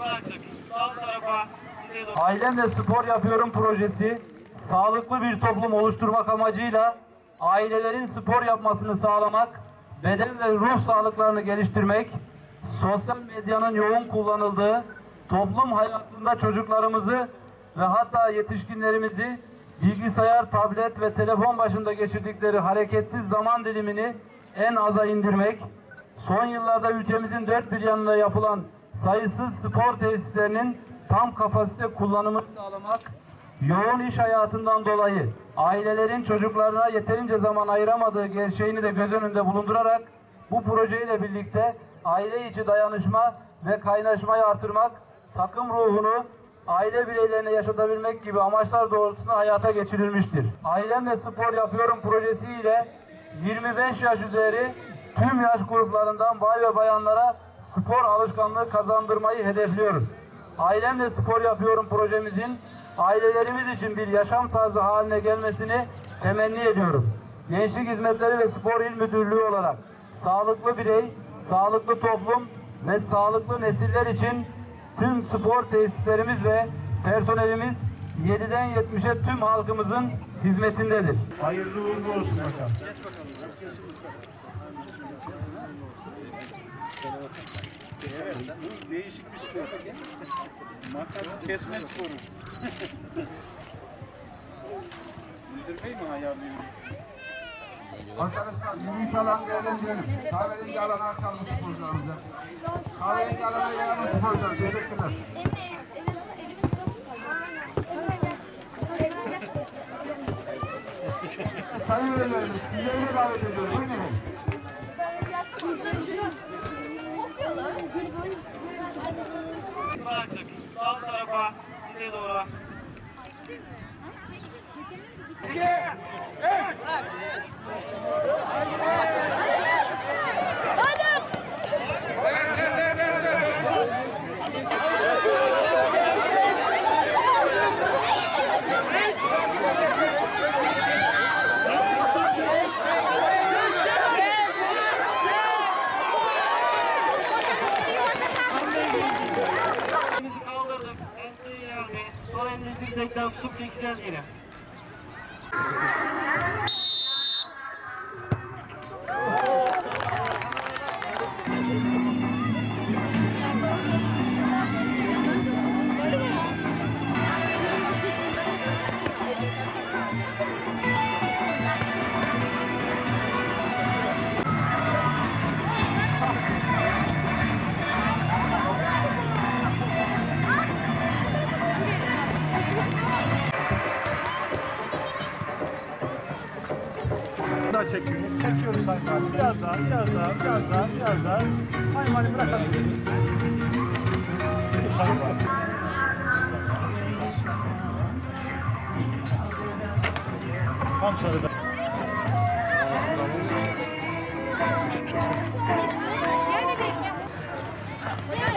bıraktık. Ailemle spor yapıyorum projesi sağlıklı bir toplum oluşturmak amacıyla ailelerin spor yapmasını sağlamak, beden ve ruh sağlıklarını geliştirmek, sosyal medyanın yoğun kullanıldığı toplum hayatında çocuklarımızı ve hatta yetişkinlerimizi bilgisayar, tablet ve telefon başında geçirdikleri hareketsiz zaman dilimini en aza indirmek, son yıllarda ülkemizin dört bir yanında yapılan sayısız spor tesislerinin tam kapasite kullanımını sağlamak, yoğun iş hayatından dolayı ailelerin çocuklarına yeterince zaman ayıramadığı gerçeğini de göz önünde bulundurarak bu projeyle birlikte aile içi dayanışma ve kaynaşmayı artırmak, takım ruhunu aile bireylerine yaşatabilmek gibi amaçlar doğrultusunda hayata geçirilmiştir. Ailemle spor yapıyorum projesiyle 25 yaş üzeri tüm yaş gruplarından bay ve bayanlara spor alışkanlığı kazandırmayı hedefliyoruz. Ailemle spor yapıyorum projemizin ailelerimiz için bir yaşam tarzı haline gelmesini temenni ediyorum. Gençlik Hizmetleri ve Spor İl Müdürlüğü olarak sağlıklı birey, sağlıklı toplum ve sağlıklı nesiller için tüm spor tesislerimiz ve personelimiz 7'den 70'e tüm halkımızın hizmetindedir. Hayırlı uğurlu olsun bakalım. Evet, bu değişik bir spor. Makas kesme sporu. Müdür Bey mi ayarlıyor? Arkadaşlar yürüyüş alanı değerlendirelim. Kahverengi alanı açalım sporcularımıza. Kahverengi alana yayalım sporcular. Teşekkürler. Sayın Velilerimiz sizleri davet ediyoruz. Buyurun Bıraktık. Sağ tarafa size doğru. Elimizi Sol elinizi dirsekten tutup dikten yere. Valim. Biraz daha, biraz daha, biraz daha, biraz daha. Valim bırakabilirsiniz. Valim. Tam sarıda. Gel bebeğim gel. Gel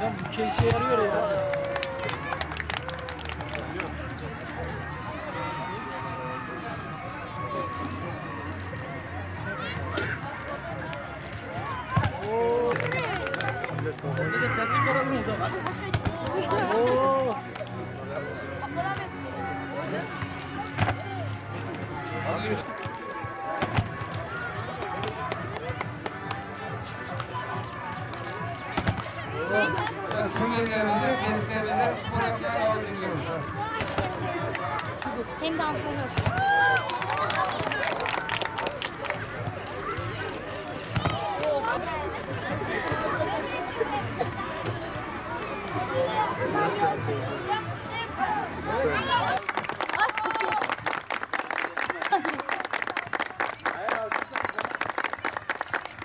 Hocam bu şey işe yarıyor ya. Biz de sen çıkaramıyoruz ama. Oo. Hem de antrenör.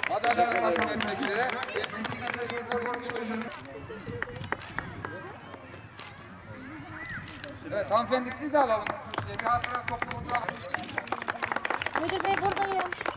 Madalyalar üzere. Evet hanımefendi sizi de alalım. Ziemia, teraz go Müdür bey buradayım.